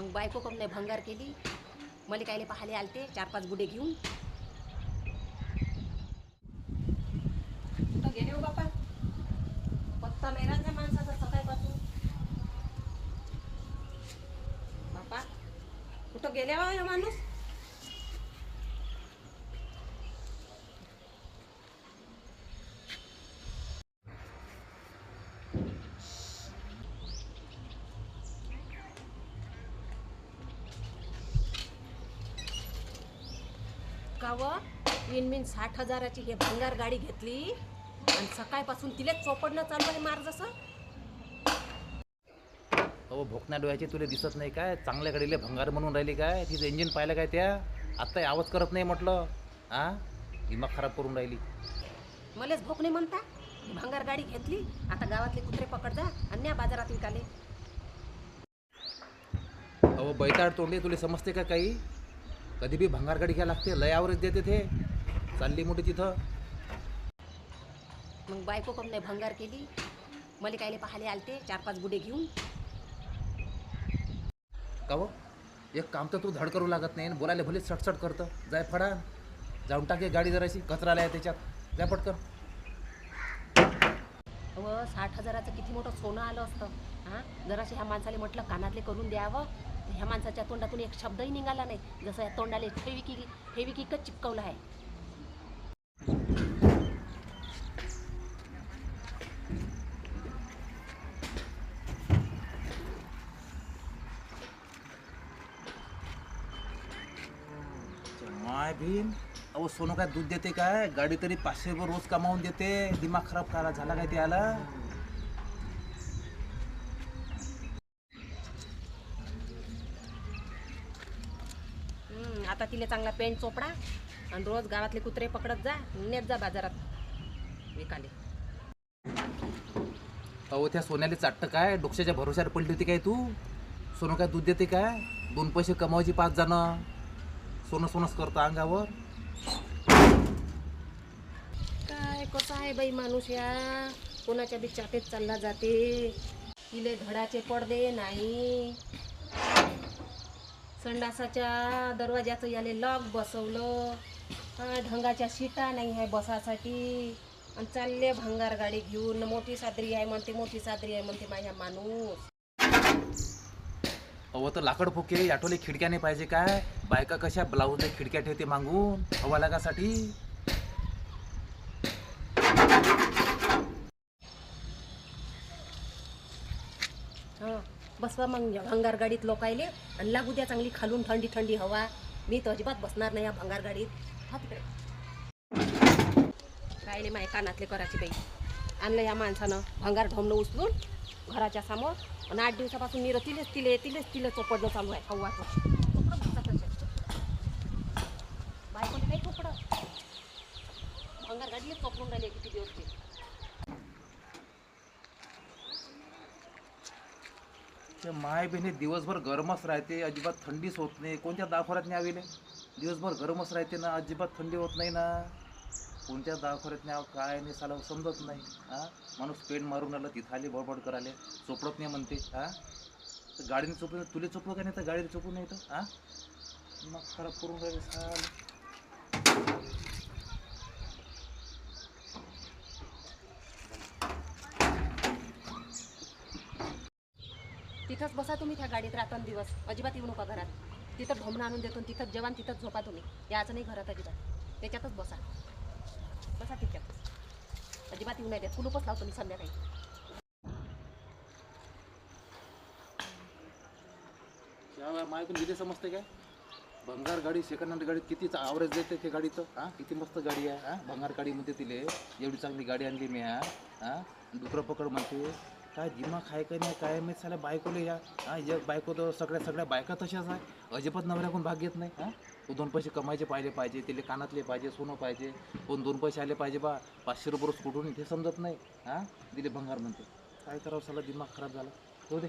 मग बायको कम नाही भंगार केली. मला कायले पाहाले आलते चार पाच बुडे घेऊन. कुठं गेले हो बापा? पत्ता नाही माणसाचा सकाळपासून. बापा कुठं गेले हो माणूस? का व विनमिन साठ हजाराची हे भंगार गाडी घेतली. आणि सकाळपासून तिलेच चोपडणं चालू आहे मार जसं अहो भोकण्या डोळ्याचे तुला दिसत नाही काय? चांगल्या गाडीला भंगार म्हणून राहिली काय? तिचं इंजिन पाहिलं काय त्या? आत्ता आवाज करत नाही म्हटलं. हा दिमाग खराब करून राहिली. मलेच भोक नाही म्हणता? ही भंगार गाडी घेतली. आता गावातले कुत्रे पकड जा आणि न्या बाजारात विकाले. अहो बैताड तोंडे तुला समजते का काही? कधी बी भंगार गाडी घ्या लागते लय देते ते. चालली मोठी तिथं. मग बायको कम नाही भंगार केली. मला कायले पाहाले आलते चार पाच बुडे घेऊन. का हो? एक काम तर तू धड करू लागत नाही आणि बोलायला भले सटसट करतं. जाय फडा. जाऊन टाके गाडी जराशी कचरा आलाय त्याच्यात. जाय पटकन. व साठ हजाराचं किती मोठं सोनं आलं असतं. हां? जराशी ह्या माणसाला म्हटलं कानातले करून द्यावं. ह्या माणसाच्या तोंडातून एक शब्दही निघाला नाही. जसं या तोंडाला फेविकी फेविकिकच चिपकवलं आहे. माय भीम अहो सोनं काय दूध देते काय? गाडी तरी पाचशे रुपये रोज कमावून देते. दिमाग खराब करा झाला काय ते हम्म, आता तिला चांगला पेंट चोपडा आणि रोज गावातले कुत्रे पकडत जा नेत जा बाजारात. विकाले. अहो त्या सोन्याला चाटतं काय? डोक्याच्या भरोश्यावर पडली होती काय तू? सोनं काय दूध देते काय? दोन पैसे कमावायची पाच जणं. सोनं सोनंच करतं अंगावर. काय कसं आहे बाई माणूस या? कोणाच्या बी चापेत चालला जाते. तिले धडाचे पडदे नाही. संडासाच्या दरवाजाचं याले लॉक बसवलं. ढंगाच्या सीटा नाही आहे बसासाठी. आणि चालले भंगार गाडी घेऊन. मोठी सादरी आहे म्हणते मोठी सादरी आहे म्हणते माझ्या माणूस. अहो तर लाकड फुके आठवले खिडक्या नाही पाहिजे काय? बायका कशा ब्लाऊजला खिडक्या ठेवते मागून? हवा लागासाठी. हां. बसवा मग भंगार गाडीत लोकायले आणि लागू द्या चांगली खालून थंडी थंडी हवा. मी तर अजिबात बसणार नाही या भंगार गाडीत. हा तिकडे. राहिले माय कानातले कराची बाई. आणलं या माणसानं भंगार ढोमणं उचलून घराच्या समोर. आणि आठ दिवसापासून मी तिलेच तिले तिलेच तिले चोपडणं चालू आहे. हवाचं चोपडं बायकोने नाही चोपडं. भंगार गाडीला चोपडून राहिले किती दिवस ते माय बहिणी दिवसभर गरमच राहते अजिबात थंडीच होत नाही. कोणत्या दाखोऱ्यात नाही दिवसभर गरमच राहते ना अजिबात थंडी होत नाही ना. कोणत्या दवाखान्यात न्यावं काय नाही साला समजत नाही. हा? माणूस पेंट मारून आलं तिथं आले बडबड कराले चोपडत नाही म्हणते. हा? तर गाडीने चोपलं तुले चोपलं का नाही? तर गाडीने चोपू नाही तर हां? मग खराब करून राहिले साल. तिथंच बसा तुम्ही त्या गाडीत रातन दिवस. अजिबात येऊ नका घरात. तिथं ढोमणं आणून देतो तिथं तिथंच जेवण तिथंच झोपा तुम्ही. याचं नाही घरात अजिबात. त्याच्यातच बसा. बसा तिथ्यात अजिबात येऊ नाही देत कुलूपच लावतो मी संध्याकाळी. मायकून विजय समजते काय? भंगार गाडी सेकंड हँड गाडीत किती आवरेज देते ते गाडीचं हां? किती मस्त गाडी आहे हां? भंगार गाडीमध्ये तिले एवढी चांगली गाडी आणली मी हा? हां? डुकरं पकड म्हणते. काय दिमाग आहे का नाही काय मी साल्या बायकोले या हां एक बायको तर सगळ्या सगळ्या बायका तशाच आहे. अजिबात नवऱ्याकडून भाग घेत नाही हां? दोन पैसे कमायचे पाहिजे पाहिजे तिले कानातले पाहिजे सोनं पाहिजे कोण दोन पैसे आले पाहिजे बा पाचशे रुपये रोज कुठून हे समजत नाही हां? दिले भंगार म्हणते. काय करावं साला दिमाग खराब झाला. हो दे.